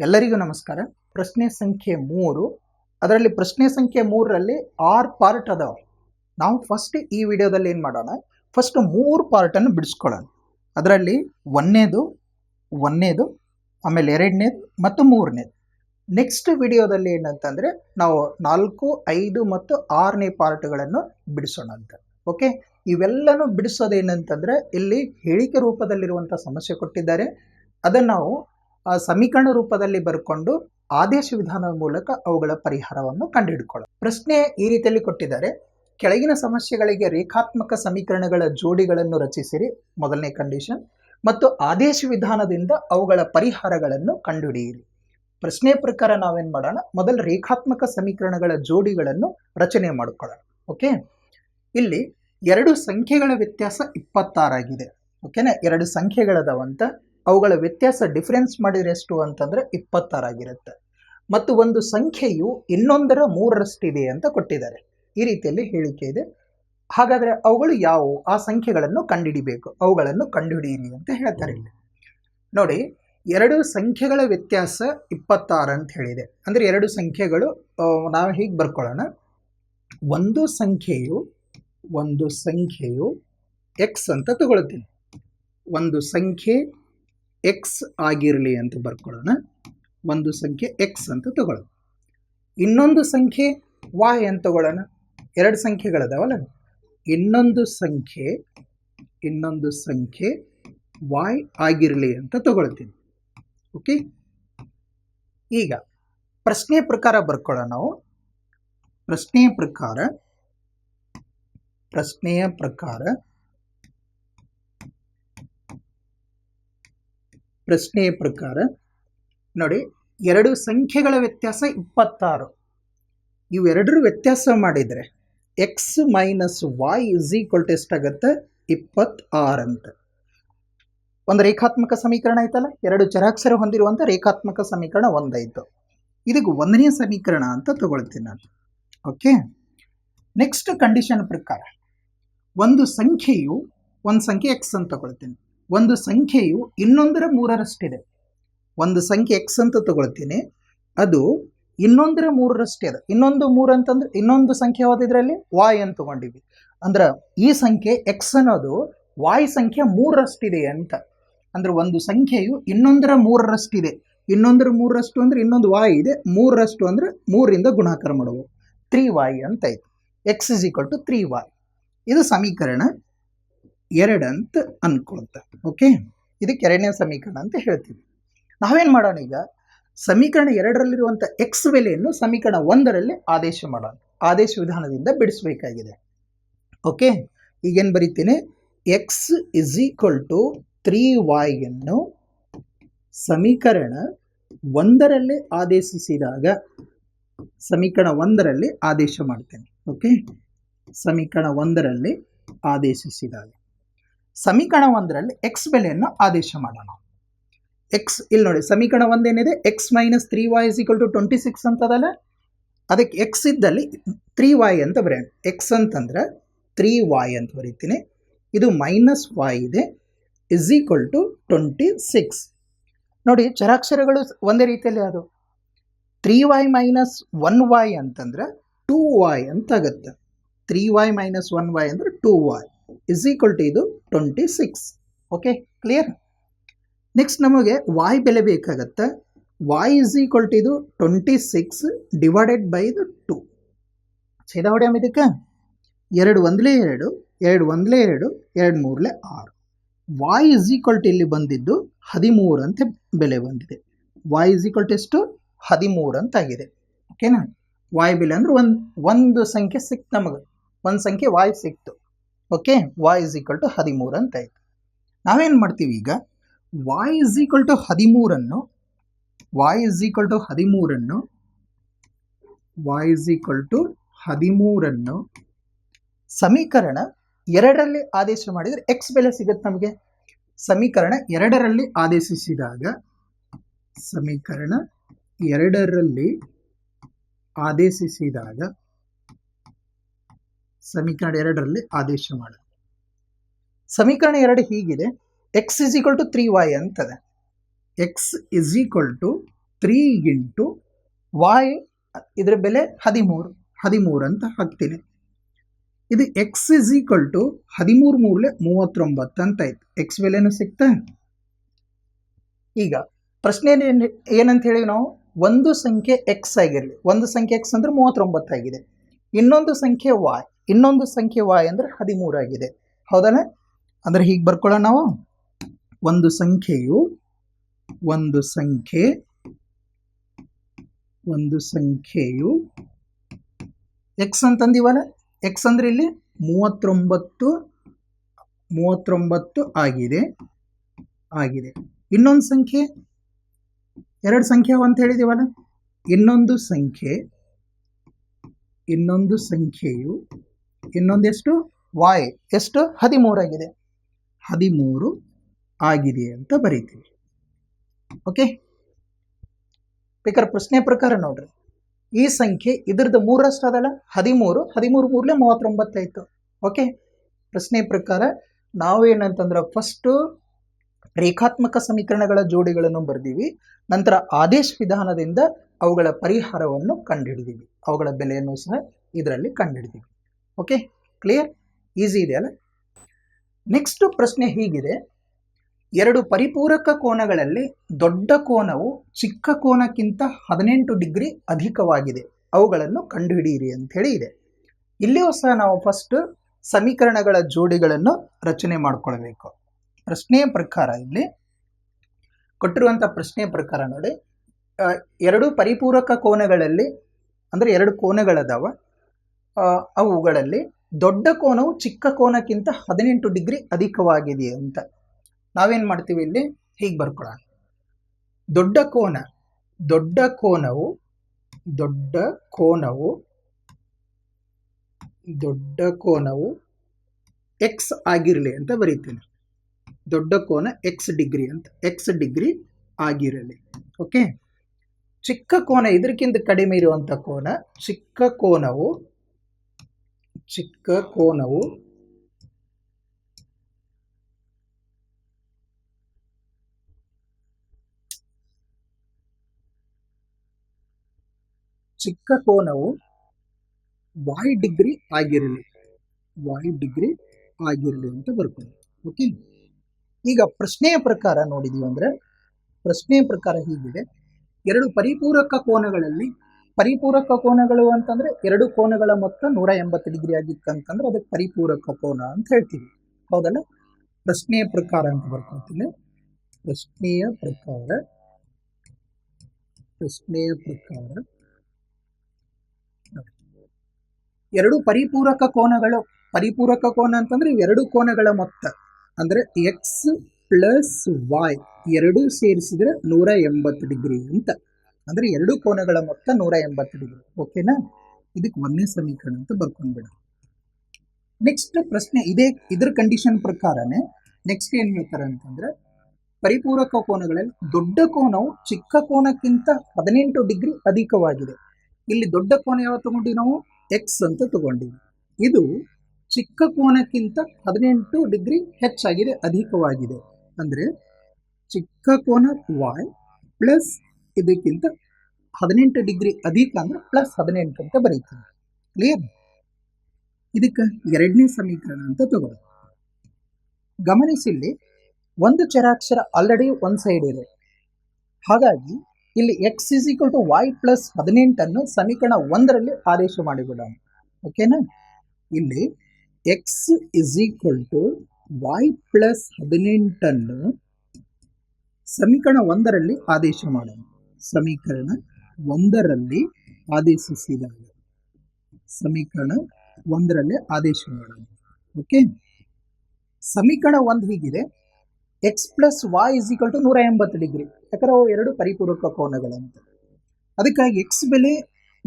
ಎಲ್ಲರಿಗೂ ನಮಸ್ಕಾರ. ಪ್ರಶ್ನೆ ಸಂಖ್ಯೆ ಮೂರು. ಅದರಲ್ಲಿ ಪ್ರಶ್ನೆ ಸಂಖ್ಯೆ ಮೂರರಲ್ಲಿ ಆರು ಪಾರ್ಟ್ ಅದಾವ. ನಾವು ಫಸ್ಟ್ ಈ ವಿಡಿಯೋದಲ್ಲಿ ಏನು ಮಾಡೋಣ? ಫಸ್ಟ್ ಮೂರು ಪಾರ್ಟನ್ನು ಬಿಡಿಸ್ಕೊಳ್ಳೋಣ. ಅದರಲ್ಲಿ ಒಂದನೇದು ಒಂದನೇದು, ಆಮೇಲೆ ಎರಡನೇದು ಮತ್ತು ಮೂರನೇದು. ನೆಕ್ಸ್ಟ್ ವಿಡಿಯೋದಲ್ಲಿ ಏನಂತಂದರೆ ನಾವು ನಾಲ್ಕು, ಐದು ಮತ್ತು ಆರನೇ ಪಾರ್ಟ್ಗಳನ್ನು ಬಿಡಿಸೋಣ ಅಂತ. ಓಕೆ ಇವೆಲ್ಲನೂ ಬಿಡಿಸೋದೇನಂತಂದರೆ ಇಲ್ಲಿ ಹೇಳಿಕೆ ರೂಪದಲ್ಲಿರುವಂಥ ಸಮಸ್ಯೆ ಕೊಟ್ಟಿದ್ದಾರೆ. ಅದನ್ನು ನಾವು ಸಮೀಕರಣ ರೂಪದಲ್ಲಿ ಬರ್ಕೊಂಡು ಆದೇಶ ವಿಧಾನದ ಮೂಲಕ ಅವುಗಳ ಪರಿಹಾರವನ್ನು ಕಂಡುಹಿಡ್ಕೊಳ್ಳ ಪ್ರಶ್ನೆ ಈ ರೀತಿಯಲ್ಲಿ ಕೊಟ್ಟಿದ್ದಾರೆ, ಕೆಳಗಿನ ಸಮಸ್ಯೆಗಳಿಗೆ ರೇಖಾತ್ಮಕ ಸಮೀಕರಣಗಳ ಜೋಡಿಗಳನ್ನು ರಚಿಸಿರಿ, ಮೊದಲನೇ ಕಂಡೀಷನ್ ಮತ್ತು ಆದೇಶ ವಿಧಾನದಿಂದ ಅವುಗಳ ಪರಿಹಾರಗಳನ್ನು ಕಂಡುಹಿಡಿಯಿರಿ. ಪ್ರಶ್ನೆ ಪ್ರಕಾರ ನಾವೇನು ಮಾಡೋಣ, ಮೊದಲು ರೇಖಾತ್ಮಕ ಸಮೀಕರಣಗಳ ಜೋಡಿಗಳನ್ನು ರಚನೆ ಮಾಡಿಕೊಳ್ಳೋಣ ಓಕೆ ಇಲ್ಲಿ ಎರಡು ಸಂಖ್ಯೆಗಳ ವ್ಯತ್ಯಾಸ ಇಪ್ಪತ್ತಾರಾಗಿದೆ ಓಕೆನಾ ಎರಡು ಸಂಖ್ಯೆಗಳದಾವಂತ ಅವುಗಳ ವ್ಯತ್ಯಾಸ ಡಿಫ್ರೆನ್ಸ್ ಮಾಡಿದರೆ ಎಷ್ಟು ಅಂತಂದರೆ ಇಪ್ಪತ್ತಾರಾಗಿರುತ್ತೆ ಮತ್ತು ಒಂದು ಸಂಖ್ಯೆಯು ಇನ್ನೊಂದರ ಮೂರರಷ್ಟಿದೆ ಅಂತ ಕೊಟ್ಟಿದ್ದಾರೆ. ಈ ರೀತಿಯಲ್ಲಿ ಹೇಳಿಕೆ ಇದೆ. ಹಾಗಾದರೆ ಅವುಗಳು ಯಾವುವು? ಆ ಸಂಖ್ಯೆಗಳನ್ನು ಕಂಡುಹಿಡಿಬೇಕು. ಅವುಗಳನ್ನು ಕಂಡುಹಿಡಿಯಿರಿ ಅಂತ ಹೇಳ್ತಾರೆ ನೋಡಿ, ಎರಡು ಸಂಖ್ಯೆಗಳ ವ್ಯತ್ಯಾಸ ಇಪ್ಪತ್ತಾರು ಅಂತ ಹೇಳಿದೆ. ಅಂದರೆ ಎರಡು ಸಂಖ್ಯೆಗಳು ನಾವು ಹೀಗೆ ಬರ್ಕೊಳ್ಳೋಣ. ಒಂದು ಸಂಖ್ಯೆಯು ಒಂದು ಸಂಖ್ಯೆಯು ಎಕ್ಸ್ ಅಂತ ತಗೊಳ್ತೀನಿ. ಒಂದು ಸಂಖ್ಯೆ ಎಕ್ಸ್ ಆಗಿರಲಿ ಅಂತ ಬರ್ಕೊಳ್ಳೋಣ. ಒಂದು ಸಂಖ್ಯೆ ಎಕ್ಸ್ ಅಂತ ತಗೊಳ್ಳೋಣ. ಇನ್ನೊಂದು ಸಂಖ್ಯೆ ವಾಯ್ ಅಂತ ತಗೊಳ್ಳೋಣ. ಎರಡು ಸಂಖ್ಯೆಗಳದಾವಲ್ಲ. ಇನ್ನೊಂದು ಸಂಖ್ಯೆ ಇನ್ನೊಂದು ಸಂಖ್ಯೆ ವಾಯ್ ಆಗಿರಲಿ ಅಂತ ತಗೊಳ್ತೀನಿ. ಓಕೆ? ಈಗ ಪ್ರಶ್ನೆ ಪ್ರಕಾರ ಬರ್ಕೊಳ್ಳೋಣ ನಾವು. ಪ್ರಶ್ನೆಯ ಪ್ರಕಾರ ಪ್ರಶ್ನೆಯ ಪ್ರಕಾರ ಪ್ರಶ್ನೆಯ ಪ್ರಕಾರ ನೋಡಿ, ಎರಡು ಸಂಖ್ಯೆಗಳ ವ್ಯತ್ಯಾಸ ಇಪ್ಪತ್ತಾರು. ಇವೆರಡರ ವ್ಯತ್ಯಾಸ ಮಾಡಿದರೆ x minus y is equal to ಎಷ್ಟಾಗತ್ತೆ? ಇಪ್ಪತ್ತಾರು ಅಂತ. ಒಂದು ರೇಖಾತ್ಮಕ ಸಮೀಕರಣ ಆಯ್ತಲ್ಲ? ಎರಡು ಚರಾಕ್ಷರ ಹೊಂದಿರುವಂಥ ರೇಖಾತ್ಮಕ ಸಮೀಕರಣ ಒಂದಾಯಿತು. ಇದಕ್ಕೆ ಒಂದನೇ ಸಮೀಕರಣ ಅಂತ ತಗೊಳ್ತೀನಿ ನಾನು. ಓಕೆ ನೆಕ್ಸ್ಟ್ ಕಂಡೀಷನ್ ಪ್ರಕಾರ ಒಂದು ಸಂಖ್ಯೆಯು, ಒಂದು ಸಂಖ್ಯೆ ಎಕ್ಸ್ ಅಂತ ತಗೊಳ್ತೀನಿ. ಒಂದು ಸಂಖ್ಯೆಯು ಇನ್ನೊಂದರ ಮೂರರಷ್ಟಿದೆ. ಒಂದು ಸಂಖ್ಯೆ ಎಕ್ಸ್ ಅಂತ ತಗೊಳ್ತೀನಿ. ಅದು ಇನ್ನೊಂದರ ಮೂರರಷ್ಟಿದೆ. ಇನ್ನೊಂದು ಮೂರು ಅಂತಂದ್ರೆ ಇನ್ನೊಂದು ಸಂಖ್ಯೆ ಓದಿದ್ರಲ್ಲಿ ವಾಯ್ ಅಂತ ತಗೊಂಡಿವಿ. ಅಂದ್ರೆ ಈ ಸಂಖ್ಯೆ ಎಕ್ಸ್ ಅನ್ನೋದು ವಾಯ್ ಸಂಖ್ಯೆ ಮೂರರಷ್ಟಿದೆ ಅಂತ. ಅಂದ್ರೆ ಒಂದು ಸಂಖ್ಯೆಯು ಇನ್ನೊಂದರ ಮೂರರಷ್ಟಿದೆ. ಇನ್ನೊಂದರ ಮೂರರಷ್ಟು ಅಂದ್ರೆ ಇನ್ನೊಂದು ವಾಯ್ ಇದೆ. ಮೂರರಷ್ಟು ಅಂದ್ರೆ ಮೂರರಿಂದ ಗುಣಾಕಾರ ಮಾಡುವ. ತ್ರೀ ವಾಯ್ ಅಂತ ಆಯ್ತು x is equal to three y ಇದು ಸಮೀಕರಣ ಎರಡಂತ ಅನ್ಕೊಳ್ತ ಓಕೆ ಇದಕ್ಕೆ ಎರಡನೇ ಸಮೀಕರಣ ಅಂತ ಹೇಳ್ತೀವಿ. ನಾವೇನು ಮಾಡೋಣ ಈಗ? ಸಮೀಕರಣ ಎರಡರಲ್ಲಿರುವಂಥ ಎಕ್ಸ್ ಬೆಲೆಯನ್ನು ಸಮೀಕರಣ ಒಂದರಲ್ಲಿ ಆದೇಶ ಮಾಡೋಣ. ಆದೇಶ ವಿಧಾನದಿಂದ ಬಿಡಿಸಬೇಕಾಗಿದೆ. ಓಕೆ ಈಗೇನು ಬರೀತೀನಿ? X is equal to three ವಾಯನ್ನು ಸಮೀಕರಣ ಒಂದರಲ್ಲಿ ಆದೇಶಿಸಿದಾಗ ಸಮೀಕರಣ ಒಂದರಲ್ಲಿ ಆದೇಶ ಮಾಡ್ತೇನೆ. ಓಕೆ ಸಮೀಕರಣ ಒಂದರಲ್ಲಿ ಆದೇಶಿಸಿದಾಗ. ಸಮೀಕರಣ ಒಂದರಲ್ಲಿ ಎಕ್ಸ್ ಬೆಲೆಯನ್ನು ಆದೇಶ ಮಾಡೋಣ. ಎಕ್ಸ್ ಇಲ್ಲಿ ನೋಡಿ, ಸಮೀಕರಣ ಒಂದೇನಿದೆ? X minus three y is equal to twenty six ಅಂತದಲ್ಲ? ಅದಕ್ಕೆ ಎಕ್ಸ್ ಇದ್ದಲ್ಲಿ ತ್ರೀ ವೈ ಅಂತ ಬರೆಯೋಣ. ಎಕ್ಸ್ ಅಂತಂದ್ರೆ ತ್ರೀ ವೈ ಅಂತ ಬರೀತೀನಿ. ಇದು ಮೈನಸ್ ವೈ ಇದೆ is equal to twenty six ನೋಡಿ, ಚರಾಕ್ಷರಗಳು ಒಂದೇ ರೀತಿಯಲ್ಲಿ ಅದು three y minus one y ಅಂತಂದ್ರೆ ಟೂ ವೈ ಅಂತ ಆಗುತ್ತೆ. Three y minus one y ಅಂದರೆ two y is equal to ಇದು twenty six okay clear next ನಮಗೆ ವಾಯ್ ಬೆಲೆ ಬೇಕಾಗತ್ತೆ. ವಾಯ್ ಇಸ್ ಈಕ್ವಲ್ ಟು ಇದು twenty six divided by the two ಛೇದ ಹೊಡೆಯಮ್ಮ ಇದಕ್ಕೆ? ಎರಡು ಒಂದಲೇ ಎರಡು ಎರಡು ಒಂದಲೇ ಎರಡು ಎರಡು ಮೂರಲೇ ಆರು. ವಾಯ್ ಇಸ್ ಈಕ್ವಲ್ ಟು ಇಲ್ಲಿ ಬಂದಿದ್ದು ಹದಿಮೂರು ಅಂತ ಬೆಲೆ ಬಂದಿದೆ. ವಾಯ್ ಇಸ್ ಈಕ್ವಲ್ ಟು ಎಷ್ಟು? ಹದಿಮೂರು ಅಂತ ಆಗಿದೆ. ಓಕೆನಾ ವಾಯ್ ಬೆಲೆ ಅಂದ್ರೆ ಒಂದು ಒಂದು ಸಂಖ್ಯೆ ಸಿಕ್ತು ನಮಗೆ. ಒಂದು ಸಂಖ್ಯೆ ವಾಯ್ ಸಿಕ್ತು. Okay? Y is equal to ಹದಿಮೂರು ಅಂತ ಆಯ್ತು. ನಾವೇನು ಮಾಡ್ತೀವಿ ಈಗ? ವಾಯ್ ಇಸ್ ಈಕ್ವಲ್ ಟು ಹದಿಮೂರನ್ನು ವಾಯ್ ಇಸ್ ಈಕ್ವಲ್ ಟು ಹದಿಮೂರನ್ನು ವಾಯ್ ಇಸ್ ಈಕ್ವಲ್ ಟು ಹದಿಮೂರನ್ನು ಸಮೀಕರಣ ಎರಡರಲ್ಲಿ ಆದೇಶ ಮಾಡಿದರೆ ಎಕ್ಸ್ ಬೆಲೆ ಸಿಗುತ್ತೆ ನಮಗೆ. ಸಮೀಕರಣ ಎರಡರಲ್ಲಿ ಆದೇಶಿಸಿದಾಗ, ಸಮೀಕರಣ ಎರಡರಲ್ಲಿ ಆದೇಶಿಸಿದಾಗ ಸಮೀಕರಣ ಎರಡರಲ್ಲಿ ಆದೇಶ ಮಾಡ ಸಮೀಕರಣ ಎರಡು ಹೀಗಿದೆ. X is equal to three y ಅಂತದೆ. X is equal to three into y ಇದರ ಬೆಲೆ ಹದಿಮೂರು ಹದಿಮೂರು ಅಂತ ಹಾಕ್ತೀನಿ. ಇದು ಎಕ್ಸ್ ಇಸ್ ಈಕ್ವಲ್ ಟು ಹದಿಮೂರು ಮೂರಲೆ ಮೂವತ್ತೊಂಬತ್ತು ಅಂತ ಆಯ್ತು. ಎಕ್ಸ್ ಬೆಲೆನೂ ಸಿಗ್ತಾ ಈಗ ಪ್ರಶ್ನೆ ಏನ್- ಏನಂತ ಹೇಳಿ ನಾವು? ಒಂದು ಸಂಖ್ಯೆ ಎಕ್ಸ್ ಆಗಿರಲಿ. ಒಂದು ಸಂಖ್ಯೆ ಎಕ್ಸ್ ಅಂದ್ರೆ ಮೂವತ್ತೊಂಬತ್ತು ಆಗಿದೆ. ಇನ್ನೊಂದು ಸಂಖ್ಯೆ ವಾಯ್ ಇನ್ನೊಂದು ಸಂಖ್ಯೆ ವಾಯ್ ಅಂದ್ರೆ ಹದಿಮೂರು ಆಗಿದೆ. ಹೌದಲ್ಲ? ಅಂದ್ರೆ ಹೀಗೆ ಬರ್ಕೊಳ್ಳೋಣ ನಾವು. ಒಂದು ಸಂಖ್ಯೆಯು, ಒಂದು ಸಂಖ್ಯೆ, ಒಂದು ಸಂಖ್ಯೆಯು ಎಕ್ಸ್ ಅಂತಂದಿವಲ್ಲ? ಎಕ್ಸ್ ಅಂದ್ರೆ ಇಲ್ಲಿ ಮೂವತ್ತೊಂಬತ್ತು ಮೂವತ್ತೊಂಬತ್ತು ಆಗಿದೆ ಆಗಿದೆ. ಇನ್ನೊಂದು ಸಂಖ್ಯೆ, ಎರಡು ಸಂಖ್ಯೆ ಅಂತ ಹೇಳಿದೀವಲ್ಲ? ಇನ್ನೊಂದು ಸಂಖ್ಯೆ, ಇನ್ನೊಂದು ಸಂಖ್ಯೆಯು ಇನ್ನೊಂದೆಷ್ಟು? ವಾಯ್ ಎಷ್ಟು? ಹದಿಮೂರಾಗಿದೆ ಹದಿಮೂರು ಆಗಿದೆ ಅಂತ ಬರೀತೀವಿ. ಓಕೆ? ಬೇಕಾದ್ರೆ ಪ್ರಶ್ನೆ ಪ್ರಕಾರ ನೋಡ್ರಿ. ಈ ಸಂಖ್ಯೆ ಇದ್ರದ್ದು ಮೂರಷ್ಟು ಅದಲ್ಲ? ಹದಿಮೂರು. ಹದಿಮೂರು ಮೂರಲೆ ಮೂವತ್ತೊಂಬತ್ತಾಯ್ತು ಓಕೆ? ಪ್ರಶ್ನೆ ಪ್ರಕಾರ ನಾವೇನಂತಂದ್ರೆ ಫಸ್ಟು ರೇಖಾತ್ಮಕ ಸಮೀಕರಣಗಳ ಜೋಡಿಗಳನ್ನು ಬರೆದೀವಿ. ನಂತರ ಆದೇಶ ವಿಧಾನದಿಂದ ಅವುಗಳ ಪರಿಹಾರವನ್ನು ಕಂಡುಹಿಡಿದೀವಿ. ಅವುಗಳ ಬೆಲೆಯನ್ನು ಸಹ ಇದರಲ್ಲಿ ಕಂಡುಹಿಡಿದೀವಿ. ಓಕೆ ಕ್ಲಿಯರ್ ಈಸಿ ಇದೆ ಅಲ್ಲ? ನೆಕ್ಸ್ಟ್ ಪ್ರಶ್ನೆ ಹೀಗಿದೆ. ಎರಡು ಪರಿಪೂರಕ ಕೋನಗಳಲ್ಲಿ ದೊಡ್ಡ ಕೋನವು ಚಿಕ್ಕ ಕೋನಕ್ಕಿಂತ ಹದಿನೆಂಟು ಡಿಗ್ರಿ ಅಧಿಕವಾಗಿದೆ. ಅವುಗಳನ್ನು ಕಂಡುಹಿಡಿಯಿರಿ ಅಂತ ಹೇಳಿ ಇದೆ. ಇಲ್ಲಿಯೂ ಸಹ ನಾವು ಫಸ್ಟ್ ಸಮೀಕರಣಗಳ ಜೋಡಿಗಳನ್ನು ರಚನೆ ಮಾಡಿಕೊಳ್ಬೇಕು. ಪ್ರಶ್ನೆಯ ಪ್ರಕಾರ ಇಲ್ಲಿ ಕೊಟ್ಟಿರುವಂಥ ಪ್ರಶ್ನೆಯ ಪ್ರಕಾರ ನೋಡಿ. ಎರಡು ಪರಿಪೂರಕ ಕೋನಗಳಲ್ಲಿ, ಅಂದರೆ ಎರಡು ಕೋನಗಳದಾವ. ಅವುಗಳಲ್ಲಿ ದೊಡ್ಡ ಕೋನವು ಚಿಕ್ಕ ಕೋನಕ್ಕಿಂತ ಹದಿನೆಂಟು ಡಿಗ್ರಿ ಅಧಿಕವಾಗಿದೆ ಅಂತ. ನಾವೇನು ಮಾಡ್ತೀವಿ ಇಲ್ಲಿ? ಹೀಗೆ ಬರ್ಕೊಳ್ಳೋಣ. ದೊಡ್ಡ ಕೋನ, ದೊಡ್ಡ ಕೋನವು ದೊಡ್ಡ ಕೋನವು ದೊಡ್ಡ ಕೋನವು ಎಕ್ಸ್ ಆಗಿರಲಿ ಅಂತ ಬರೀತೀನಿ. ದೊಡ್ಡ ಕೋನ ಎಕ್ಸ್ ಡಿಗ್ರಿ ಅಂತ ಎಕ್ಸ್ ಡಿಗ್ರಿ ಆಗಿರಲಿ. ಓಕೆ ಚಿಕ್ಕ ಕೋನ ಇದಕ್ಕಿಂತ ಕಡಿಮೆ ಇರುವಂಥ ಕೋನ, ಚಿಕ್ಕ ಕೋನವು ಚಿಕ್ಕ ಕೋನವು ಚಿಕ್ಕ ಕೋನವು ವಾಯ್ ಡಿಗ್ರಿ ಆಗಿರಲಿ ವಾಯ್ ಡಿಗ್ರಿ ಆಗಿರಲಿ ಅಂತ ಬರ್ಕೊಂಡು ಓಕೆ ಈಗ ಪ್ರಶ್ನೆಯ ಪ್ರಕಾರ ನೋಡಿದೀವಿ ಅಂದ್ರೆ ಪ್ರಶ್ನೆಯ ಪ್ರಕಾರ ಹೀಗಿದೆ. ಎರಡು ಪರಿಪೂರಕ ಕೋನಗಳಲ್ಲಿ ಪರಿಪೂರಕ ಕೋನಗಳು ಅಂತಂದ್ರೆ ಎರಡು ಕೋನಗಳ ಮೊತ್ತ ನೂರ ಎಂಬತ್ತು ಡಿಗ್ರಿ ಆಗಿತ್ತಂತಂದ್ರೆ ಅದಕ್ಕೆ ಪರಿಪೂರಕ ಕೋನ ಅಂತ ಹೇಳ್ತೀವಿ. ಹೌದಲ್ಲ? ಪ್ರಶ್ನೆಯ ಪ್ರಕಾರ ಅಂತ ಬರ್ಕೊಳ್ತೀನಿ ಪ್ರಶ್ನೆಯ ಪ್ರಕಾರ ಪ್ರಶ್ನೆಯ ಪ್ರಕಾರ. ಎರಡು ಪರಿಪೂರಕ ಕೋನಗಳು, ಪರಿಪೂರಕ ಕೋನ ಅಂತಂದ್ರೆ ಎರಡು ಕೋನಗಳ ಮೊತ್ತ. ಅಂದ್ರೆ ಎಕ್ಸ್ ಪ್ಲಸ್ ವಾಯ್ ಎರಡು ಸೇರಿಸಿದ್ರೆ ನೂರ ಎಂಬತ್ತು ಡಿಗ್ರಿ ಅಂತ. ಅಂದ್ರೆ ಎರಡು ಕೋನಗಳ ಮೊತ್ತ ನೂರ ಎಂಬತ್ತು ಡಿಗ್ರಿ. ಓಕೆನಾ? ಇದಕ್ಕೆ ಒಂದನೇ ಸಮೀಕರಣ ಅಂತ ಬರ್ಕೊಂಡ್ಬಿಡ ನೆಕ್ಸ್ಟ್ ಪ್ರಶ್ನೆ ಇದೇ ಇದ್ರ ಕಂಡೀಷನ್ ಪ್ರಕಾರನೇ ನೆಕ್ಸ್ಟ್ ಏನ್ ಹೇಳ್ತಾರೆ ಅಂತಂದ್ರೆ ಪರಿಪೂರಕ ಕೋನಗಳಲ್ಲಿ ದೊಡ್ಡ ಕೋನವು ಚಿಕ್ಕ ಕೋನಕ್ಕಿಂತ ಹದಿನೆಂಟು ಡಿಗ್ರಿ ಅಧಿಕವಾಗಿದೆ. ಇಲ್ಲಿ ದೊಡ್ಡ ಕೋನ ಯಾವ ತಗೊಂಡಿ ನಾವು? ಎಕ್ಸ್ ಅಂತ ತಗೊಂಡಿವಿ. ಇದು ಚಿಕ್ಕ ಕೋನಕ್ಕಿಂತ ಹದಿನೆಂಟು ಡಿಗ್ರಿ ಹೆಚ್ಚಾಗಿದೆ, ಅಧಿಕವಾಗಿದೆ. ಅಂದ್ರೆ ಚಿಕ್ಕ ಕೋನ ವಾಯ್ ಪ್ಲಸ್ ಇದಕ್ಕಿಂತ ಹದಿನೆಂಟು ಡಿಗ್ರಿ ಅಧಿಕ ಅಂದ್ರೆ ಪ್ಲಸ್ ಹದಿನೆಂಟು ಅಂತ ಬರೀತೀವಿ ಕ್ಲಿಯರ್ ಇದಕ್ಕೆ ಎರಡನೇ ಸಮೀಕರಣ ಅಂತ ತಗೊಳ್ಳಿ ಗಮನಿಸಿಲ್ಲಿ ಒಂದು ಚರಾಕ್ಷರ ಆಲ್ರೆಡಿ ಒಂದು ಸೈಡ್ ಇದೆ. ಹಾಗಾಗಿ, ಇಲ್ಲಿ x is equal to y plus ಹದಿನೆಂಟನ್ನು ಸಮೀಕರಣ ಒಂದರಲ್ಲಿ ಆದೇಶ ಮಾಡಿಬಿಡೋಣ. ಓಕೆನಾ ಇಲ್ಲಿ x is equal to y plus ಹದಿನೆಂಟನ್ನು ಸಮೀಕರಣ ಒಂದರಲ್ಲಿ ಆದೇಶ ಮಾಡೋಣ. ಸಮೀಕರಣ ಒಂದರಲ್ಲಿ ಆದೇಶಿಸಿದಾಗ. ಸಮೀಕರಣ ಒಂದರಲ್ಲಿ ಆದೇಶ ಮಾಡೋಣ. ಓಕೆ ಸಮೀಕರಣ ಒಂದು ಹೀಗಿದೆ. X plus y is equal to ನೂರ ಎಂಬತ್ತು ಡಿಗ್ರಿ ಯಾಕಂದ್ರೆ ಅವು ಎರಡು ಪರಿಪೂರಕ ಕೋನಗಳಂತ. ಅದಕ್ಕಾಗಿ ಎಕ್ಸ್ ಬೆಲೆ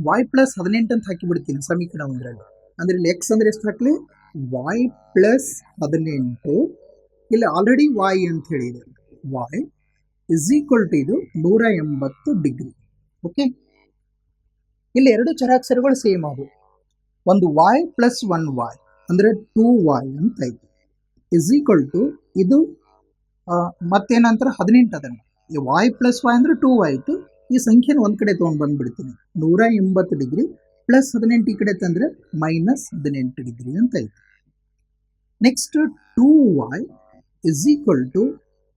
ವಾಯ್ ಪ್ಲಸ್ ಹದಿನೆಂಟು ಅಂತ ಹಾಕಿಬಿಡ್ತೀನಿ ಸಮೀಕರಣ ಒಂದರಲ್ಲಿ. ಅಂದ್ರೆ ಇಲ್ಲಿ ಎಕ್ಸ್ ಅಂದ್ರೆ ಎಷ್ಟು ಹಾಕ್ಲಿ? ವಾಯ್ ಪ್ಲಸ್ ಹದಿನೆಂಟು. ಇಲ್ಲಿ ಆಲ್ರೆಡಿ ವಾಯ್ ಅಂತ ಹೇಳಿದೆ. ವಾಯ್ ಇಸ್ ಈಕ್ವಲ್ ಟು ಇದು ನೂರ ಎಂಬತ್ತು ಡಿಗ್ರಿ. ಓಕೆ ಇಲ್ಲಿ ಎರಡು ಚರಾಕ್ಷರಗಳು ಸೇಮ್ ಅವು ಒಂದು ವಾಯ್ ಪ್ಲಸ್ ಒನ್ ವಾಯ್ ಅಂದರೆ ಟೂ ವಾಯ್ ಅಂತ ಆಯ್ತು ಇಸ್ ಈಕ್ವಲ್ ಟು ಇದು ಮತ್ತೇನಂತಾರೆ ಹದಿನೆಂಟು ಅದನ್ನು. ಈ ವಾಯ್ ಪ್ಲಸ್ ವಾಯ್ ಅಂದರೆ ಟೂ ಆಯಿತು ಈ ಸಂಖ್ಯೆನ ಒಂದು ಕಡೆ ತೊಗೊಂಡು ಬಂದ್ಬಿಡ್ತೀನಿ. ನೂರ ಎಂಬತ್ತು ಡಿಗ್ರಿ ಪ್ಲಸ್ ಹದಿನೆಂಟು ಈ ಕಡೆ ತಂದರೆ ಮೈನಸ್ ಹದಿನೆಂಟು ಡಿಗ್ರಿ ಅಂತ ಆಯ್ತು next two y is equal to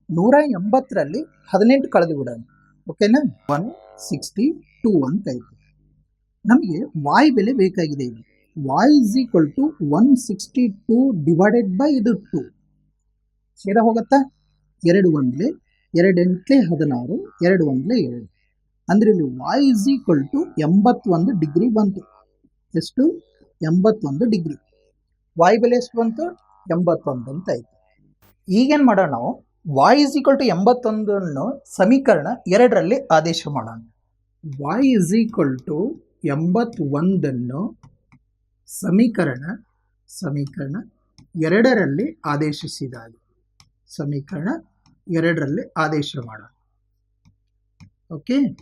ನೂರ ಎಂಬತ್ತರಲ್ಲಿ ಹದಿನೆಂಟು ಕಳೆದು ಬಿಡೋಣ ಓಕೆನಾ ಒನ್ ಸಿಕ್ಸ್ಟಿ ಟೂ ಅಂತ ಆಯ್ತು ನಮಗೆ ವಾಯ್ ಬೆಲೆ ಬೇಕಾಗಿದೆ ಇಲ್ಲಿ. Y is equal to one sixty two divided by ಇದು ಟು ಸೇರ ಹೋಗುತ್ತಾ? ಎರಡು ಒಂದ್ಲೆ, ಎರಡು ಎಂಟ್ಲೆ ಹದಿನಾರು, ಎರಡು ಒಂದ್ಲೆ ಏಳು. ಅಂದರೆ ಇಲ್ಲಿ ವಾಯ್ ಇಸ್ ಈಕ್ವಲ್ ಟು ಎಂಬತ್ತೊಂದು ಡಿಗ್ರಿ ಬಂತು. ಎಷ್ಟು? ಎಂಬತ್ತೊಂದು ಡಿಗ್ರಿ ವಾಯ್ ಬೆಲೆ ಎಷ್ಟು ಬಂತು? ಎಂಬತ್ತೊಂದು ಅಂತ ಆಯಿತು ಈಗೇನು ಮಾಡೋಣ ನಾವು? ವಾಯ್ ಇಸ್ ಈಕ್ವಲ್ ಟು ಎಂಬತ್ತೊಂದನ್ನು ಸಮೀಕರಣ ಎರಡರಲ್ಲಿ ಆದೇಶ ಮಾಡೋಣ. ವಾಯ್ ಇಸ್ ಈಕ್ವಲ್ ಟು ಎಂಬತ್ತೊಂದನ್ನು ಸಮೀಕರಣ ಸಮೀಕರಣ ಎರಡರಲ್ಲಿ ಆದೇಶಿಸಿದಾಗ. ಸಮೀಕರಣ ಎರಡರಲ್ಲಿ ಆದೇಶ ಮಾಡೋಣ. ಓಕೆ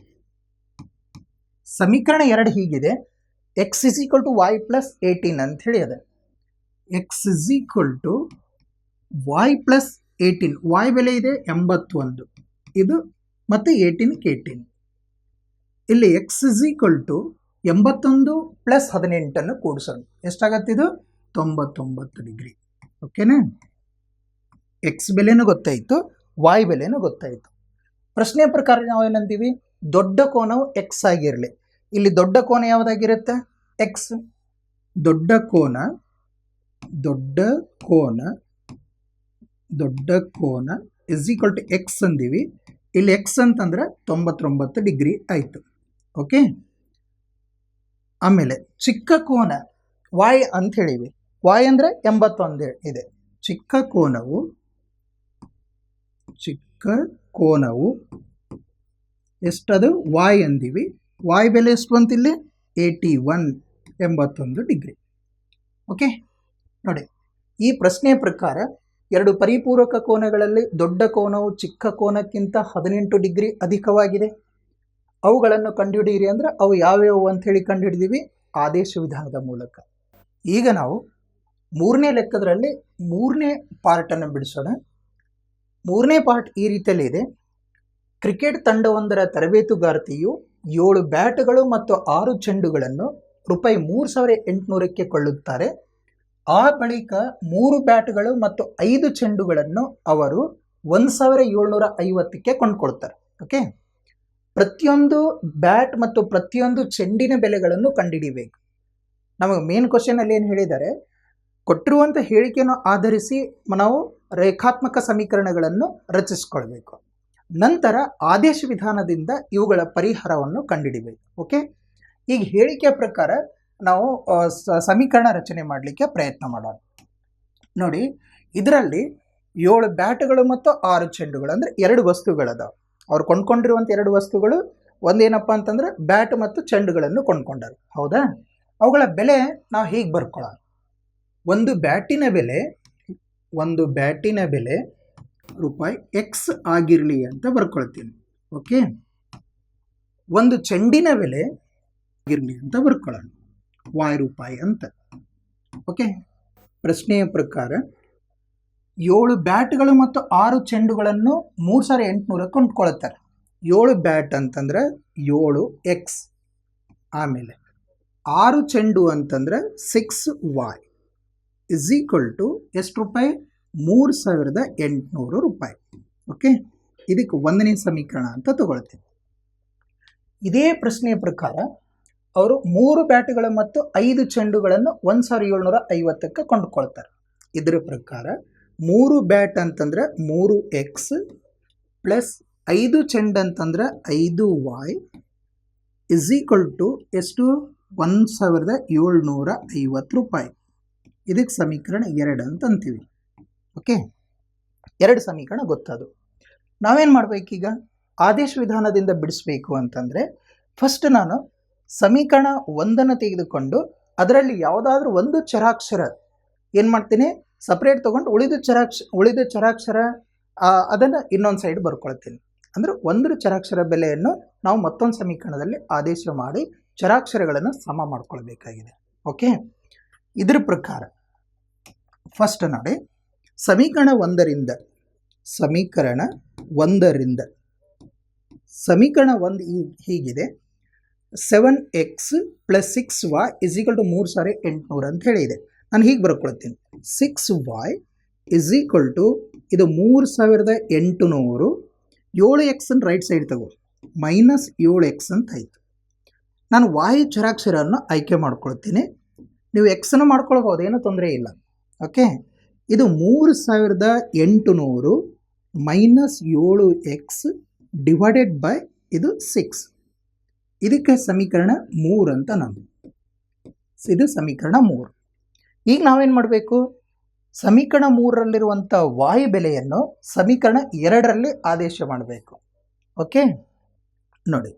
ಸಮೀಕರಣ ಎರಡು ಹೀಗಿದೆ. X is equal to y plus eighteen ಅಂತ ಹೇಳಿ ಅದ. X is equal to y plus eighteen. Y ಬೆಲೆ ಇದೆ ಎಂಬತ್ತೊಂದು. ಇದು ಮತ್ತು ಏಯ್ಟೀನ್ಗೆ ಏಯ್ಟೀನ್. ಇಲ್ಲಿ ಎಕ್ಸ್ ಇಸ್ ಈಕ್ವಲ್ ಟು ಎಂಬತ್ತೊಂದು ಪ್ಲಸ್ ಹದಿನೆಂಟನ್ನು ಕೂಡಿಸೋಣ. ಎಷ್ಟಾಗತ್ತಿದು ತೊಂಬತ್ತೊಂಬತ್ತು ಡಿಗ್ರಿ. ಓಕೆನಾ ಎಕ್ಸ್ ಬೆಲೆನೂ ಗೊತ್ತಾಯಿತು ವಾಯ್ ಬೆಲೆನೂ ಗೊತ್ತಾಯಿತು. ಪ್ರಶ್ನೆ ಪ್ರಕಾರ ನಾವು ಏನಂತೀವಿ ದೊಡ್ಡ ಕೋನವು ಎಕ್ಸ್ ಆಗಿರಲಿ. ಇಲ್ಲಿ ದೊಡ್ಡ ಕೋನ ಯಾವುದಾಗಿರುತ್ತೆ? ಎಕ್ಸ್ ದೊಡ್ಡ ಕೋನ ದೊಡ್ಡ ಕೋನ ದೊಡ್ಡ ಕೋನ ಇಸ್ ಈಕ್ವಲ್ ಟು ಎಕ್ಸ್ ಅಂದೀವಿ. ಇಲ್ಲಿ ಎಕ್ಸ್ ಅಂತಂದ್ರೆ ತೊಂಬತ್ತೊಂಬತ್ತು ಡಿಗ್ರಿ ಆಯಿತು. ಓಕೆ ಆಮೇಲೆ ಚಿಕ್ಕ ಕೋನ ವಾಯ್ ಅಂತ ಹೇಳಿವಿ. ವಾಯ್ ಅಂದರೆ ಎಂಬತ್ತೊಂದು ಇದೆ. ಚಿಕ್ಕ ಕೋನವು ಚಿಕ್ಕ ಕೋನವು ಎಷ್ಟದು? ವಾಯ್ ಅಂದೀವಿ. ವಾಯ್ ಬೆಲೆ ಎಷ್ಟು ಅಂತ ಇಲ್ಲಿ? ಏಯ್ಟಿ ಒನ್ ಎಂಬತ್ತೊಂದು ಡಿಗ್ರಿ. ಓಕೆ ನೋಡಿ, ಈ ಪ್ರಶ್ನೆ ಪ್ರಕಾರ ಎರಡು ಪರಿಪೂರಕ ಕೋನಗಳಲ್ಲಿ ದೊಡ್ಡ ಕೋನವು ಚಿಕ್ಕ ಕೋನಕ್ಕಿಂತ ಹದಿನೆಂಟು ಡಿಗ್ರಿ ಅಧಿಕವಾಗಿದೆ. ಅವುಗಳನ್ನು ಕಂಡುಹಿಡಿಯಿರಿ ಅಂದರೆ ಅವು ಯಾವ್ಯಾವು ಅಂಥೇಳಿ ಕಂಡುಹಿಡಿದೀವಿ ಆದೇಶ ವಿಧಾನದ ಮೂಲಕ. ಈಗ ನಾವು ಮೂರನೇ ಲೆಕ್ಕದರಲ್ಲಿ ಮೂರನೇ ಪಾರ್ಟನ್ನು ಬಿಡಿಸೋಣ. ಮೂರನೇ ಪಾರ್ಟ್ ಈ ರೀತಿಯಲ್ಲಿ ಇದೆ. ಕ್ರಿಕೆಟ್ ತಂಡವೊಂದರ ತರಬೇತುಗಾರ್ತಿಯು ಏಳು ಬ್ಯಾಟ್ಗಳು ಮತ್ತು ಆರು ಚೆಂಡುಗಳನ್ನು ರೂಪಾಯಿ ಮೂರು ಸಾವಿರ ಎಂಟುನೂರಕ್ಕೆ ಕೊಳ್ಳುತ್ತಾರೆ. ಆ ಬಳಿಕ ಮೂರು ಬ್ಯಾಟ್ಗಳು ಮತ್ತು ಐದು ಚೆಂಡುಗಳನ್ನು ಅವರು ಒಂದು ಸಾವಿರ ಏಳ್ನೂರ ಐವತ್ತಕ್ಕೆ ಕೊಂಡ್ಕೊಳ್ತಾರೆ. ಓಕೆ ಪ್ರತಿಯೊಂದು ಬ್ಯಾಟ್ ಮತ್ತು ಪ್ರತಿಯೊಂದು ಚೆಂಡಿನ ಬೆಲೆಗಳನ್ನು ಕಂಡುಹಿಡಿಬೇಕು ನಮಗೆ ಮೇನ್ ಕ್ವಶನಲ್ಲಿ ಏನು ಹೇಳಿದ್ದಾರೆ? ಕೊಟ್ಟಿರುವಂಥ ಹೇಳಿಕೆಯನ್ನು ಆಧರಿಸಿ ನಾವು ರೇಖಾತ್ಮಕ ಸಮೀಕರಣಗಳನ್ನು ರಚಿಸಿಕೊಳ್ಬೇಕು. ನಂತರ ಆದೇಶ ವಿಧಾನದಿಂದ ಇವುಗಳ ಪರಿಹಾರವನ್ನು ಕಂಡುಹಿಡಿಬೇಕು ಓಕೆ ಈಗ ಹೇಳಿಕೆಯ ಪ್ರಕಾರ ನಾವು ಸಮೀಕರಣ ರಚನೆ ಮಾಡಲಿಕ್ಕೆ ಪ್ರಯತ್ನ ಮಾಡೋಣ. ನೋಡಿ, ಇದರಲ್ಲಿ ಏಳು ಬ್ಯಾಟ್ಗಳು ಮತ್ತು ಆರು ಚೆಂಡುಗಳು, ಅಂದರೆ ಎರಡು ವಸ್ತುಗಳದಾವೆ. ಅವ್ರು ಕೊಂಡ್ಕೊಂಡಿರುವಂಥ ಎರಡು ವಸ್ತುಗಳು, ಒಂದೇನಪ್ಪ ಅಂತಂದ್ರೆ ಬ್ಯಾಟ್ ಮತ್ತು ಚೆಂಡುಗಳನ್ನು ಕೊಂಡ್ಕೊಂಡರು. ಹೌದಾ? ಅವುಗಳ ಬೆಲೆ ನಾವು ಹೀಗೆ ಬರ್ಕೊಳ್ಳೋಣ? ಒಂದು ಬ್ಯಾಟಿನ ಬೆಲೆ, ಒಂದು ಬ್ಯಾಟಿನ ಬೆಲೆ ರೂಪಾಯಿ ಎಕ್ಸ್ ಆಗಿರಲಿ ಅಂತ ಬರ್ಕೊಳ್ತೀನಿ. ಓಕೆ? ಒಂದು ಚೆಂಡಿನ ಬೆಲೆ ಆಗಿರಲಿ ಅಂತ ಬರ್ಕೊಳ್ಳೋಣ. ವಾಯ್ ರೂಪಾಯಿ ಅಂತ ಓಕೆ ಪ್ರಶ್ನೆಯ ಪ್ರಕಾರ, ಏಳು ಬ್ಯಾಟ್ಗಳು ಮತ್ತು ಆರು ಚೆಂಡುಗಳನ್ನು ಮೂರು ಸಾವಿರ ಎಂಟುನೂರ ಕೊಂಡ್ಕೊಳ್ತಾರೆ. ಏಳು ಬ್ಯಾಟ್ ಅಂತಂದ್ರೆ ಏಳು ಎಕ್ಸ್ ಆಮೇಲೆ. ಆರು ಚೆಂಡು ಅಂತಂದ್ರೆ six y is equal to ಎಷ್ಟು ರೂಪಾಯಿ? ಮೂರು ಸಾವಿರದ ಎಂಟುನೂರು ರೂಪಾಯಿ. ಓಕೆ ಇದಕ್ಕೆ ಒಂದನೇ ಸಮೀಕರಣ ಅಂತ ತಗೊಳ್ತೀನಿ. ಇದೇ ಪ್ರಶ್ನೆಯ ಪ್ರಕಾರ ಅವರು ಮೂರು ಬ್ಯಾಟ್ಗಳು ಮತ್ತು ಐದು ಚೆಂಡುಗಳನ್ನು ಒಂದು ಸಾವಿರ ಏಳ್ನೂರ ಐವತ್ತಕ್ಕೆ ಕೊಂಡುಕೊಳ್ತಾರೆ. ಇದರ ಪ್ರಕಾರ ಮೂರು ಬ್ಯಾಟ್ ಅಂತಂದ್ರೆ ಮೂರು ಎಕ್ಸ್ ಪ್ಲಸ್ ಐದು ಚೆಂಡು ಅಂತಂದ್ರೆ ಐದು ವಾಯ್ ಇಸ್ ಈಕ್ವಲ್ ಟು ಎಷ್ಟು? ಒಂದು ಸಾವಿರದ ಏಳ್ನೂರ ಐವತ್ತು ರೂಪಾಯಿ. ಇದಕ್ಕೆ ಸಮೀಕರಣ ಎರಡು ಅಂತ ಅಂತೀವಿ. ಓಕೆ ಎರಡು ಸಮೀಕರಣ ಗೊತ್ತದು. ನಾವೇನು ಮಾಡಬೇಕೀಗ? ಆದೇಶ ವಿಧಾನದಿಂದ ಬಿಡಿಸ್ಬೇಕು ಅಂತಂದರೆ ಫಸ್ಟ್ ನಾನು ಸಮೀಕರಣ ಒಂದನ್ನು ತೆಗೆದುಕೊಂಡು ಅದರಲ್ಲಿ ಯಾವುದಾದ್ರೂ ಒಂದು ಚರಾಕ್ಷರ ಏನು ಮಾಡ್ತೀನಿ? ಸಪ್ರೇಟ್ ತೊಗೊಂಡು ಉಳಿದ ಚರಾಕ್ಷ, ಉಳಿದ ಚರಾಕ್ಷರ ಅದನ್ನು ಇನ್ನೊಂದು ಸೈಡ್ ಬರ್ಕೊಳ್ತೀನಿ. ಅಂದರೆ ಒಂದು ಚರಾಕ್ಷರ ಬೆಲೆಯನ್ನು ನಾವು ಮತ್ತೊಂದು ಸಮೀಕರಣದಲ್ಲಿ ಆದೇಶ ಮಾಡಿ ಚರಾಕ್ಷರಗಳನ್ನು ಸಮ ಮಾಡ್ಕೊಳ್ಬೇಕಾಗಿದೆ. ಓಕೆ? ಇದ್ರ ಪ್ರಕಾರ ಫಸ್ಟ್ ನೋಡಿ, ಸಮೀಕರಣ ಒಂದರಿಂದ ಸಮೀಕರಣ ಒಂದರಿಂದ, ಸಮೀಕರಣ ಒಂದು ಹೀಗಿದೆ. Seven x plus six y is equal to ಮೂರು ಸಾವಿರ ಎಂಟುನೂರು ಅಂತ ಹೇಳಿದೆ ನಾನು ಹೀಗೆ ಬರ್ಕೊಳ್ತೀನಿ six y is equal to ಇದು ಮೂರು ಸಾವಿರದ ಎಂಟುನೂರು. ಏಳು ಎಕ್ಸನ್ನು ರೈಟ್ ಸೈಡ್ ತಗೋ. ಮೈನಸ್ ಏಳು ಎಕ್ಸ್ ಅಂತ ಆಯಿತು. ನಾನು ವಾಯು ಚರಾಕ್ಷರವನ್ನು ಆಯ್ಕೆ ಮಾಡ್ಕೊಳ್ತೀನಿ. ನೀವು ಎಕ್ಸನ್ನು ಮಾಡ್ಕೊಳ್ಬೋದು, ಏನೂ ತೊಂದರೆ ಇಲ್ಲ. ಓಕೆ ಇದು ಮೂರು ಸಾವಿರದ ಎಂಟುನೂರು ಮೈನಸ್ ಏಳು ಎಕ್ಸ್ ಡಿವೈಡೆಡ್ ಬೈ ಇದು ಸಿಕ್ಸ್ ಇದಕ್ಕೆ ಸಮೀಕರಣ ಮೂರು ಅಂತ ನಾವು ಇದು ಸಮೀಕರಣ ಮೂರು. ಈಗ ನಾವೇನು ಮಾಡಬೇಕು? ಸಮೀಕರಣ ಮೂರರಲ್ಲಿರುವಂಥ ವಾಯು ಬೆಲೆಯನ್ನು ಸಮೀಕರಣ ಎರಡರಲ್ಲಿ ಆದೇಶ ಮಾಡಬೇಕು. ಓಕೆ? ನೋಡಿ.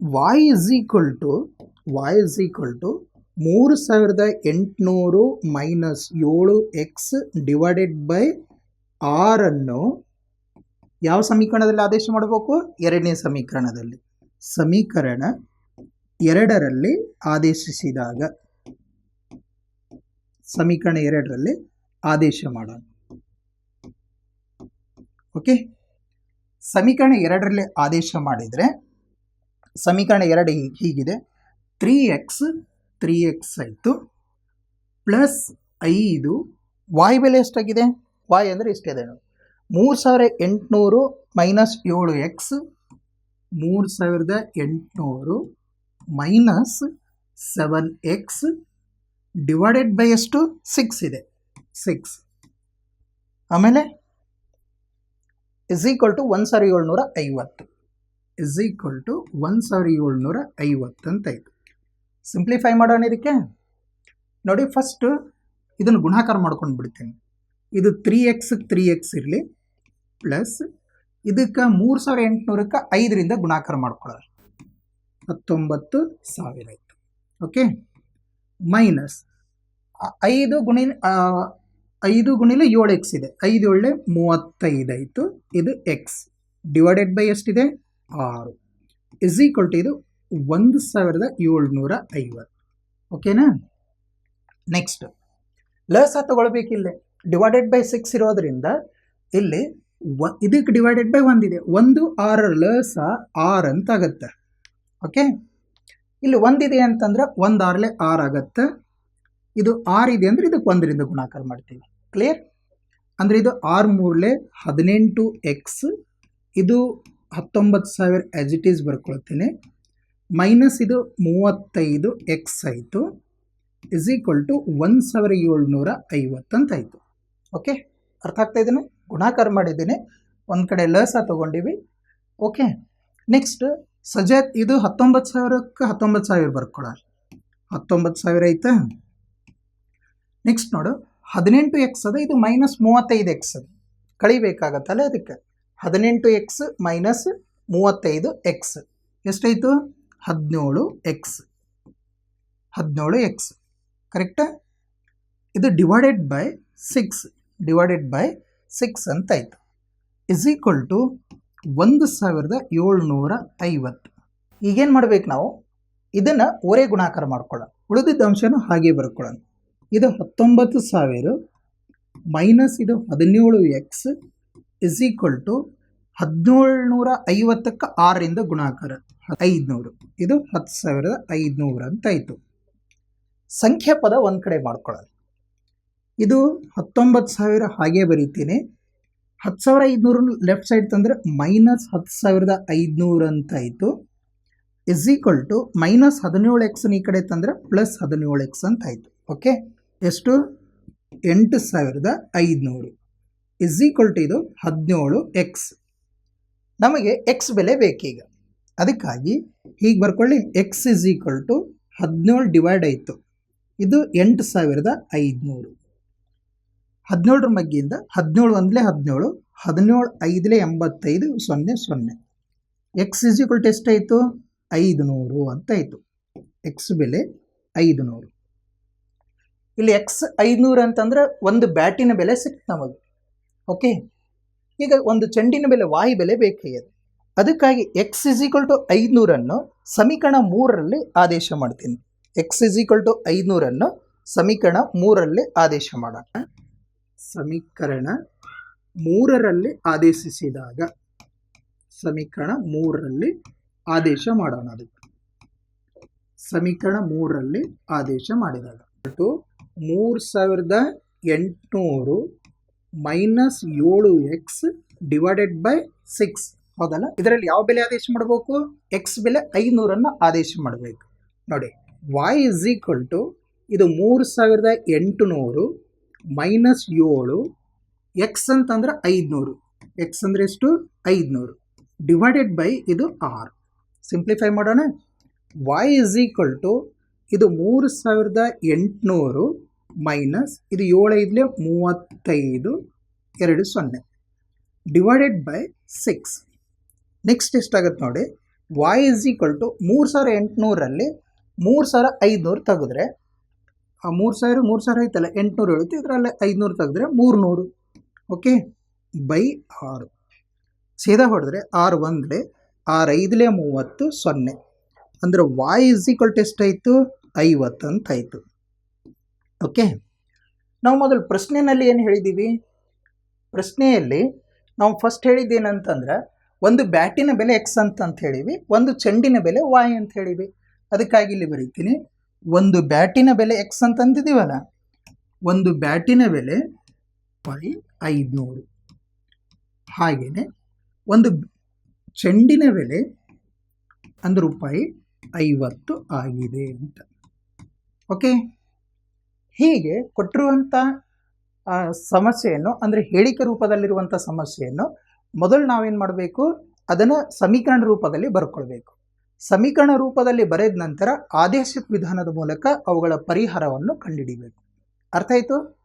Y is equal to y is equal to ಮೂರು ಸಾವಿರದ ಎಂಟುನೂರು ಮೈನಸ್ ಏಳು ಎಕ್ಸ್ ಡಿವೈಡೆಡ್ ಬೈ ಆರನ್ನು ಯಾವ ಸಮೀಕರಣದಲ್ಲಿ ಆದೇಶ ಮಾಡಬೇಕು? ಎರಡನೇ ಸಮೀಕರಣದಲ್ಲಿ. ಸಮೀಕರಣ ಎರಡರಲ್ಲಿ ಆದೇಶಿಸಿದಾಗ, ಸಮೀಕರಣ ಎರಡರಲ್ಲಿ ಆದೇಶ ಮಾಡೋಣ. ಓಕೆ? ಸಮೀಕರಣ ಎರಡರಲ್ಲಿ ಆದೇಶ ಮಾಡಿದರೆ, ಸಮೀಕರಣ ಎರಡು ಹೀಗಿದೆ. ತ್ರೀ ಎಕ್ಸ್ ತ್ರೀ ಎಕ್ಸ್ ಆಯಿತು. ಪ್ಲಸ್ ಐದು ವಾಯ್ ಬೆಲೆ ಎಷ್ಟಾಗಿದೆ? ವಾಯ್ ಅಂದರೆ ಇಷ್ಟಿದೆ ನೋಡಿ ಮೂರು ಸಾವಿರ ಎಂಟುನೂರು ಮೈನಸ್ ಏಳು ಎಕ್ಸ್ ಮೂರು ಸಾವಿರದ ಎಂಟುನೂರು minus seven x divided by ಎಷ್ಟು? ಸಿಕ್ಸ್ ಇದೆ. ಸಿಕ್ಸ್ ಆಮೇಲೆ ಇಸ್ ಈಕ್ವಲ್ ಟು ಒಂದು ಸಾವಿರ ಏಳ್ನೂರ ಐವತ್ತು ಇಸ್ ಈಕ್ವಲ್ ಟು ಒಂದು ಸಾವಿರ ಏಳ್ನೂರ ಐವತ್ತು ಅಂತ ಇದೆ. ಸಿಂಪ್ಲಿಫೈ ಮಾಡೋಣ ಇದಕ್ಕೆ. ನೋಡಿ ಫಸ್ಟು ಇದನ್ನು ಗುಣಾಕಾರ ಮಾಡ್ಕೊಂಡು ಬಿಡ್ತೀನಿ ಇದು ತ್ರೀ ಎಕ್ಸ್ ತ್ರೀ ಎಕ್ಸ್ ಇರಲಿ. ಪ್ಲಸ್ ಇದಕ್ಕೆ ಮೂರು ಸಾವಿರ ಎಂಟುನೂರಕ್ಕೆ ಐದರಿಂದ ಗುಣಾಕಾರ ಮಾಡ್ಕೊಳ್ಳೋಣ ಹತ್ತೊಂಬತ್ತು ಸಾವಿರ ಆಯಿತು. ಓಕೆ ಮೈನಸ್ ಐದು ಗುಣಿ ಐದು ಗುಣಿಲೆ ಏಳು ಎಕ್ಸ್ ಇದೆ. ಐದು ಒಳ್ಳೆ ಮೂವತ್ತೈದು ಆಯಿತು. ಇದು ಎಕ್ಸ್ ಡಿವೈಡೆಡ್ ಬೈ ಎಷ್ಟಿದೆ? ಆರು. ಇಸ್ ಈಕ್ವಲ್ ಟು ಇದು ಒಂದು ಸಾವಿರದ ಏಳ್ನೂರ ಐವತ್ತು. ಓಕೆನಾ ನೆಕ್ಸ್ಟ್ ಲಸ ತಗೊಳ್ಬೇಕಿಲ್ಲೇ. ಡಿವೈಡೆಡ್ ಬೈ ಸಿಕ್ಸ್ ಇರೋದ್ರಿಂದ ಇಲ್ಲಿ ಇದಕ್ಕೆ ಡಿವೈಡೆಡ್ ಬೈ ಒಂದಿದೆ. ಒಂದು ಆರ ಲಸ ಆರ್ ಅಂತ ಆಗತ್ತೆ. ಓಕೆ ಇಲ್ಲಿ ಒಂದಿದೆ ಅಂತಂದ್ರೆ ಒಂದು ಆರ್ಲೆ ಆರ್ ಆಗತ್ತೆ. ಇದು ಆರ್ ಇದೆ ಅಂದರೆ ಇದಕ್ಕೆ ಒಂದರಿಂದ ಗುಣಾಕಾರ ಮಾಡ್ತೀವಿ. ಕ್ಲಿಯರ್ ಅಂದರೆ ಇದು ಆರು ಮೂರಲೆ ಹದಿನೆಂಟು ಎಕ್ಸ್ ಇದು ಹತ್ತೊಂಬತ್ತು ಸಾವಿರ ಎಜಿಟೀಸ್ ಈಸ್ ಬರ್ಕೊಳ್ತೀನಿ. ಮೈನಸ್ ಇದು ಮೂವತ್ತೈದು ಎಕ್ಸ್ ಆಯಿತು. ಇಸ್ ಈಕ್ವಲ್ ಟು ಒಂದು ಸಾವಿರ ಏಳ್ನೂರ ಐವತ್ತಂತಾಯಿತು ಓಕೆ ಅರ್ಥ ಆಗ್ತಾ ಇದ್ದೇನೆ ಗುಣಾಕಾರ ಮಾಡಿದ್ದೀನಿ. ಒಂದು ಕಡೆ ಲಸ ತೊಗೊಂಡಿವಿ. ಓಕೆ ನೆಕ್ಸ್ಟ್ ಸಜೆತ್ ಇದು ಹತ್ತೊಂಬತ್ತು ಸಾವಿರಕ್ಕೆ ಹತ್ತೊಂಬತ್ತು ಸಾವಿರ ಬರ್ಕೊಳ್ಳ ಹತ್ತೊಂಬತ್ತು ಸಾವಿರ ಆಯ್ತಾ ನೆಕ್ಸ್ಟ್ ನೋಡು. ಹದಿನೆಂಟು ಎಕ್ಸ್ ಅದ, ಇದು ಮೈನಸ್ ಮೂವತ್ತೈದು ಎಕ್ಸ್ ಅದು. ಕಳಿಬೇಕಾಗತ್ತಲ್ಲ ಅದಕ್ಕೆ. ಹದಿನೆಂಟು ಎಕ್ಸ್ ಮೈನಸ್ ಮೂವತ್ತೈದು ಎಕ್ಸ್ ಎಷ್ಟಾಯಿತು? ಹದಿನೇಳು ಎಕ್ಸ್ ಹದಿನೇಳು ಎಕ್ಸ್ ಕರೆಕ್ಟ ಇದು divided by six divided by six ಅಂತ ಆಯಿತು. ಇಸ್ ಈಕ್ವಲ್ ಟು ಒಂದು ಸಾವಿರದ ಏಳ್ನೂರ ಐವತ್ತು. ಈಗೇನು ಮಾಡ್ಬೇಕು ನಾವು? ಇದನ್ನು ಒರೇ ಗುಣಾಕಾರ ಮಾಡ್ಕೊಳ್ಳೋಣ. ಉಳಿದಿದ್ದ ಅಂಶನೂ ಹಾಗೆ ಬರ್ಕೊಳ್ಳೋಣ. ಇದು ಹತ್ತೊಂಬತ್ತು ಸಾವಿರ ಮೈನಸ್ ಇದು ಹದಿನೇಳು ಎಕ್ಸ್ ಇಸ್ ಈಕ್ವಲ್ ಟು ಹದಿನೇಳುನೂರ ಐವತ್ತಕ್ಕೆ ಆರರಿಂದ ಗುಣಾಕಾರ. ಐದುನೂರು. ಇದು ಹತ್ತು ಸಾವಿರದ ಐದುನೂರು ಅಂತ ಆಯಿತು. ಸಂಖ್ಯಾ ಪದ ಒಂದು ಕಡೆ ಮಾಡ್ಕೊಳ್ಳೋಣ. ಇದು ಹತ್ತೊಂಬತ್ತು ಸಾವಿರ ಹಾಗೆ ಬರೀತೀನಿ. ಹತ್ತು ಸಾವಿರ ಐದುನೂರು ಲೆಫ್ಟ್ ಸೈಡ್ ತಂದರೆ ಮೈನಸ್ ಹತ್ತು ಸಾವಿರದ ಐದುನೂರು ಅಂತ ಆಯಿತು. ಇಸ್ ಈಕ್ವಲ್ ಟು ಮೈನಸ್ ಹದಿನೇಳು ಎಕ್ಸ್ನ ಈ ಕಡೆ ತಂದರೆ ಪ್ಲಸ್ ಹದಿನೇಳು ಎಕ್ಸ್ ಅಂತ ಆಯಿತು. ಓಕೆ ಎಷ್ಟು? ಎಂಟು ಸಾವಿರದ ಐದುನೂರು. ಇಸ್ ಈಕ್ವಲ್ ಟು ಇದು ಹದಿನೇಳು ಎಕ್ಸ್ ನಮಗೆ ಎಕ್ಸ್ ಬೆಲೆ ಬೇಕೀಗ. ಅದಕ್ಕಾಗಿ ಹೀಗೆ ಬರ್ಕೊಳ್ಳಿ. ಎಕ್ಸ್ ಇಸ್ ಈಕ್ವಲ್ ಟು ಹದಿನೇಳು ಡಿವೈಡ್ ಆಯಿತು. ಇದು ಎಂಟು ಸಾವಿರದ ಐದುನೂರು. ಹದಿನೇಳರ ಮಗ್ಗಿಯಿಂದ ಹದಿನೇಳು ಒಂದಲೇ ಹದಿನೇಳು ಹದಿನೇಳು ಐದಲೇ ಎಂಬತ್ತೈದು, ಸೊನ್ನೆ ಸೊನ್ನೆ. ಎಕ್ಸ್ ಇಸ್ ಟೆಸ್ಟ್ ಆಯಿತು ಐದು ನೂರು ಅಂತ ಆಯಿತು ಎಕ್ಸ್ ಬೆಲೆ ಐದು ನೂರು ಇಲ್ಲಿ ಎಕ್ಸ್ ಐದುನೂರು ಅಂತಂದ್ರೆ ಒಂದು ಬ್ಯಾಟಿನ ಬೆಲೆ ಸಿಕ್ತು ನಮಗೆ. ಓಕೆ ಈಗ ಒಂದು ಚೆಂಡಿನ ಬೆಲೆ, ವಾಯು ಬೆಲೆ ಬೇಕಾಗಿದೆ ಅದಕ್ಕಾಗಿ ಎಕ್ಸ್ ಇಸ್ ಟು ಐದುನೂರನ್ನು ಸಮೀಕರಣ ಮೂರರಲ್ಲಿ ಆದೇಶ ಮಾಡ್ತೀನಿ. ಎಕ್ಸ್ ಇಸ್ ಟು ಐದುನೂರನ್ನು ಸಮೀಕರಣ ಮೂರರಲ್ಲಿ ಆದೇಶ ಮಾಡೋಣ. ಸಮೀಕರಣ ಮೂರರಲ್ಲಿ ಆದೇಶಿಸಿದಾಗ, ಸಮೀಕರಣ ಮೂರರಲ್ಲಿ ಆದೇಶ ಮಾಡೋಣ ಅದಕ್ಕೆ. ಸಮೀಕರಣ ಮೂರರಲ್ಲಿ ಆದೇಶ ಮಾಡಿದಾಗ. ಟು ಮೂರು ಸಾವಿರದ ಎಂಟುನೂರು ಮೈನಸ್ ಏಳು ಎಕ್ಸ್ ಡಿವೈಡೆಡ್ ಬೈ ಸಿಕ್ಸ್. ಹೌದಲ್ಲ? ಇದರಲ್ಲಿ ಯಾವ ಬೆಲೆ ಆದೇಶ ಮಾಡಬೇಕು? ಎಕ್ಸ್ ಬೆಲೆ ಐನೂರನ್ನು ಆದೇಶ ಮಾಡಬೇಕು. ನೋಡಿ ವಾಯ್ ಇಸ್ ಈಕ್ವಲ್ ಟು ಇದು ಮೂರು ಸಾವಿರದ ಎಂಟುನೂರು ಮೈನಸ್ ಏಳು ಎಕ್ಸ್ ಅಂತಂದ್ರೆ ಐದುನೂರು. ಎಕ್ಸ್ ಅಂದರೆ ಎಷ್ಟು? ಐದುನೂರು. ಡಿವೈಡೆಡ್ ಬೈ ಇದು ಆರ್. ಸಿಂಪ್ಲಿಫೈ ಮಾಡೋಣ. ವೈ ಇಸ್ ಈಕ್ವಲ್ ಟು ಇದು ಮೂರು ಸಾವಿರದ ಎಂಟುನೂರು ಮೈನಸ್ ಇದು ಏಳೈದಲೇ ಮೂವತ್ತೈದು, ಎರಡು ಸೊನ್ನೆ. ಡಿವೈಡೆಡ್ ಬೈ ಸಿಕ್ಸ್ ನೆಕ್ಸ್ಟ್ ಎಷ್ಟಾಗುತ್ತೆ ನೋಡಿ. ವೈ ಇಸ್ ಈಕ್ವಲ್ ಟು ಮೂರು ಸಾವಿರ ಎಂಟುನೂರಲ್ಲಿ ಮೂರು ಸಾವಿರ ಐದುನೂರು ತೆಗೆದ್ರೆ ಆ ಮೂರು ಸಾವಿರ ಮೂರು ಸಾವಿರ ಐತಲ್ಲ ಎಂಟುನೂರು ಹೇಳುತ್ತೆ. ಇದರಲ್ಲಿ ಐದುನೂರು ತೆಗೆದ್ರೆ ಮೂರುನೂರು. ಓಕೆ ಬೈ ಆರು. ಸೀದಾ ಹೊಡೆದ್ರೆ ಆರು ಒಂದಲೇ, ಆರು ಐದಲೇ ಮೂವತ್ತು ಸೊನ್ನೆ. ಅಂದರೆ ವಾಯ್ ಇಸ್ ಈಕ್ವಲ್ ಟು ಎಷ್ಟಾಯಿತು ಐವತ್ತು ಅಂತ ಆಯಿತು. ಓಕೆ ನಾವು ಮೊದಲು ಪ್ರಶ್ನೆಯಲ್ಲಿ ಏನು ಹೇಳಿದ್ದೀವಿ ಪ್ರಶ್ನೆಯಲ್ಲಿ ನಾವು ಫಸ್ಟ್ ಹೇಳಿದ್ದೇನಂತಂದ್ರೆ, ಒಂದು ಬ್ಯಾಟಿನ ಬೆಲೆ ಎಕ್ಸ್ ಅಂತ ಅಂತ ಹೇಳಿವಿ, ಒಂದು ಚೆಂಡಿನ ಬೆಲೆ ವಾಯ್ ಅಂತ ಹೇಳಿವಿ. ಅದಕ್ಕಾಗಿ ಇಲ್ಲಿ ಬರೀತೀನಿ. ಒಂದು ಬ್ಯಾಟಿನ ಬೆಲೆ ಎಕ್ಸ್ ಅಂತ ಅಂತಿದ್ದೀವಲ್ಲ ಒಂದು ಬ್ಯಾಟಿನ ಬೆಲೆ ಪೈ ಐದುನೂರು ಹಾಗೆಯೇ ಒಂದು ಚೆಂಡಿನ ಬೆಲೆ ಅಂದ್ರೆ ರೂಪಾಯಿ ಐವತ್ತು ಆಗಿದೆ ಅಂತ. ಓಕೆ ಹೀಗೆ ಕೊಟ್ಟಿರುವಂಥ ಸಮಸ್ಯೆಯನ್ನು ಅಂದರೆ ಹೇಳಿಕೆ ರೂಪದಲ್ಲಿರುವಂಥ ಸಮಸ್ಯೆಯನ್ನು ಮೊದಲು ನಾವೇನು ಮಾಡಬೇಕು? ಅದನ್ನು ಸಮೀಕರಣ ರೂಪದಲ್ಲಿ ಬರ್ಕೊಳ್ಬೇಕು. ಸಮೀಕರಣ ರೂಪದಲ್ಲಿ ಬರೆದ ನಂತರ ಆದೇಶ ವಿಧಾನದ ಮೂಲಕ ಅವುಗಳ ಪರಿಹಾರವನ್ನು ಕಂಡುಹಿಡಿಬೇಕು ಅರ್ಥ ಆಯಿತು?